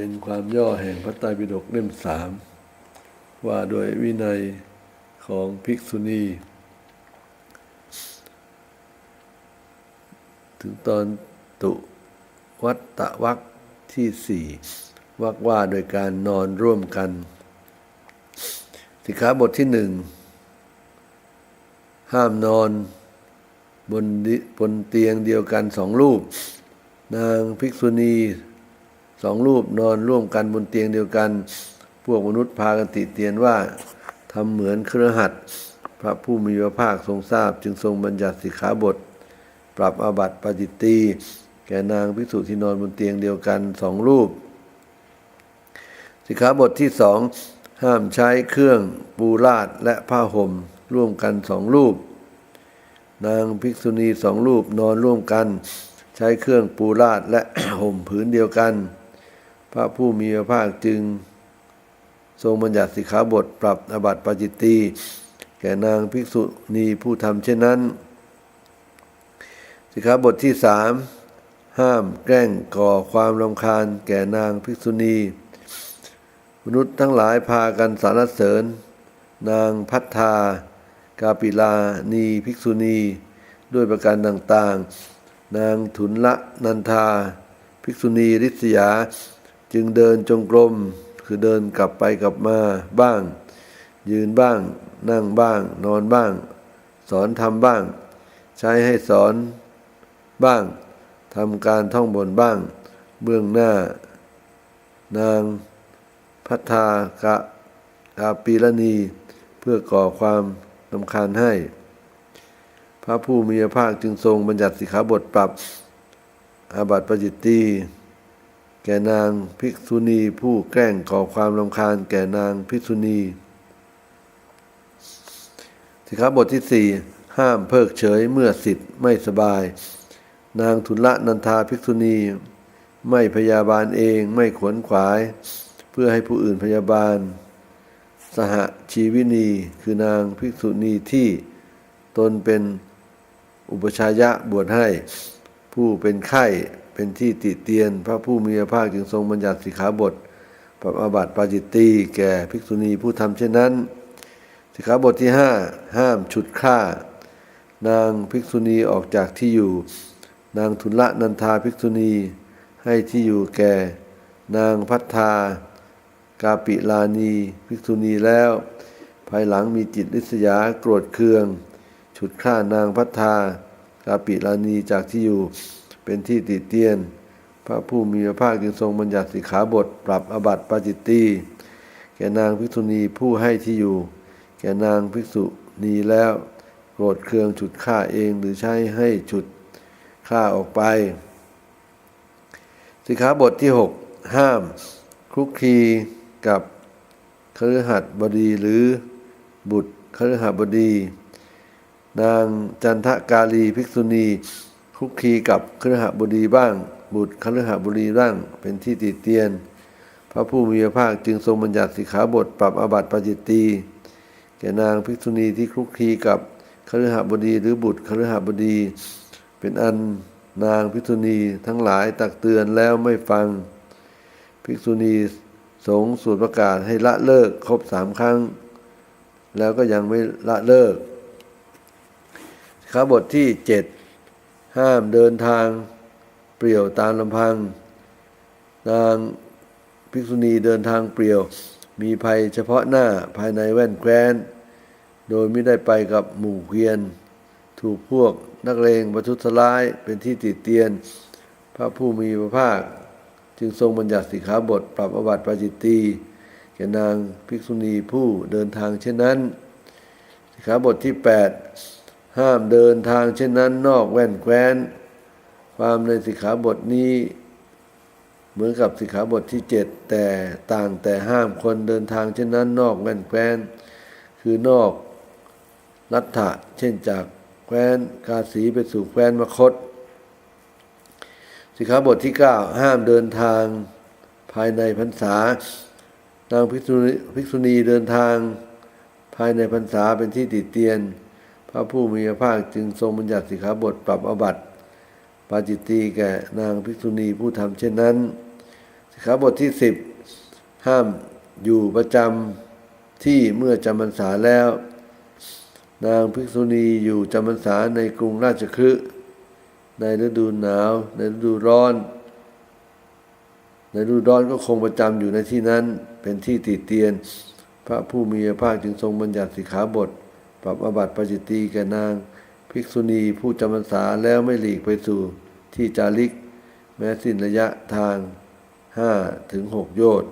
เป็นความย่อแห่งพระไตรปิฎกเล่มสามว่าโดยวินัยของภิกษุณี ถึงตอนตุวัตตะวักที่สี่วักว่าโดยการนอนร่วมกัน สิกขาบทที่หนึ่ง ห้ามนอนบนบนเตียงเดียวกันสองรูป นางภิกษุณี สองรูปนอนร่วมกันบนเตียงเดียวกัน พวกมนุษย์พากันติเตียนว่าทำเหมือนเครือหัดพระผู้มีพระภาคทรงทราบ จึงทรงบัญญัติสิกขาบท ปรับอาบัติปาจิตี แก่นางภิกษุที่นอนบนเตียงเดียวกันสองรูป สิกขาบทที่สองห้ามใช้เครื่องปูราดและผ้าห่มร่วมกันสองรูป นางภิกษุณีสองรูปนอนร่วมกัน ใช้เครื่องปูราดและห่มผืนเดียวกัน ระผู้มีพระภาคจึง ทรงบัญญัติสิกขาบทปรับอบัติปาจิตตีแก่นางภิกษุณีผู้ทำเช่นนั้น สิกขาบทที่สามห้ามแกล้งก่อความรำคาญแก่นางภิกษุณี มนุษย์ทั้งหลายพากันสรรเสริญ นางพัฒธากาปิลานีภิกษุณี ด้วยประการต่างๆ นางทุนละนันทา ภิกษุณีริษยา จึงเดินจงกรม คือเดินกลับไปกลับมาบ้าง ยืนบ้าง นั่งบ้าง นอนบ้าง สอนทำบ้าง ใช้ให้สอนบ้างทำการท่องบนบ้าง เบื้องหน้า นางพัฒากะกาปีละนีเพื่อก่อความลำคาญให้ พระผู้มีพระภาคจึงทรงบัญญัติสิกขาบทปรับอาบัติปจิตตี แก่นางภิกษุณีผู้แกล้งก่อความลำคาญ แก่นางภิกษุณี สิกขาบทที่สี่ห้ามเพิกเฉยเมื่อสิทธิ์ไม่สบาย นางทุละนันทาภิกษุณี ไม่พยาบาลเองไม่ขวนขวาย เพื่อให้ผู้อื่นพยาบาล สหชีวินีคือนางภิกษุณีที่ตนเป็นอุปชายะบวชให้ ผู้เป็นไข้ เป็นที่ติเตียน พระผู้มีพระภาคจึงทรงบัญญัติสิกขาบทปรับอาบัติปาจิตตีแก่ภิกษุณีผู้ทำเช่นนั้น สิกขาบทที่ห้าห้ามฉุดฆ่า นางภิกษุณีออกจากที่อยู่ นางทุละนันทาภิกษุณี ให้ที่อยู่แก่ นางพัฒธากาปิลานีภิกษุณีแล้ว ภายหลังมีจิตริษยาโกรธเคือง ฉุดฆ่านางพัฒธากาปิลานีจากที่อยู่ เป็นที่ติเตียน พระผู้มีพระภาคจึงทรงบัญญัติสิกขาบท ปรับอบัติปาจิตตีแก่นางภิกษุณีผู้ให้ที่อยู่ แก่นางภิกษุณีแล้วโกรธเคืองฉุดฆ่าเองหรือใช้ให้ฉุดฆ่าออกไป สิกขาบทที่ 6 ห้ามคลุกคลีกับคฤหัสถบดีหรือบุตรคฤหัสบดี นางจันทกาลีภิกษุณี คุกคีกับคฤหัสบดีบ้าง บุตรคฤหัสบดีบ้าง เป็นที่ติเตียน พระผู้มีพระภาคจึงทรงบัญญัติสิกขาบทปรับอาบัติปาจิตตีแก่นางภิกษุณีที่คลุกคลีกับคฤหบดีหรือบุตรคฤหบดี เป็นอันนางภิกษุณีทั้งหลายตักเตือนแล้วไม่ฟัง ภิกษุณีสงฆ์สวดประกาศให้ละเลิกครบสามครั้ง แล้วก็ยังไม่ละเลิกข้าบทที่เจ็ด ห้ามเดินทางเปลี่ยวตามลำพัง นางภิกษุณีเดินทางเปลี่ยว มีภัยเฉพาะหน้าภายในแว่นแคว้น โดยไม่ได้ไปกับหมู่เกวียน ถูกพวกนักเลงประทุษร้ายเป็นที่ติดเตียน พระผู้มีพระภาค จึงทรงบัญญัติสิกขาบทปรับอบัติปาจิตตีแก่นางภิกษุณีผู้เดินทางเช่นนั้นสิกขาบทที่ 8 ห้ามเดินทางเช่นนั้นนอกแว่นแคว้น ความในสิกขาบทนี้ เหมือนกับสิกขาบทที่7แต่ต่างแต่ห้ามคนเดินทางเช่นนั้นนอกแว่นแคว้น คือนอกรัฐะเช่นจากแคว้นกาสีไปสู่แคว้นมคต สิกขาบทที่ 9 ห้ามเดินทางภายในพรรษานางภิกษุณีภิกษุณีเดินทางภายในพรรษาเป็นที่ติดเตียน ระผู้มีพระภาคจึงทรงบัญญัติสิกขาบทปรับอบัติปาจิตตีแก่นางภิกษุณีผู้ทำเช่นนั้น สิกขาบทที่สิบห้ามอยู่ประจำที่เมื่อจำพรรษาแล้ว นางภิกษุณีอยู่จำพรรษาในกรุงราชคฤห์ในฤดูหนาว ในฤดูร้อน ในฤดูร้อนก็คงประจำอยู่ในที่นั้นเป็นที่ติเตียน พระผู้มีพระภาคจึงทรงบัญญัติสิกขาบท ปรับอบัติปจิตตีแก่นาง ภิกษุณีผู้จำพรรษาแล้วไม่หลีกไปสู่ที่จาริก แม้สิ้นระยะทางห้าถึงหกโยชน์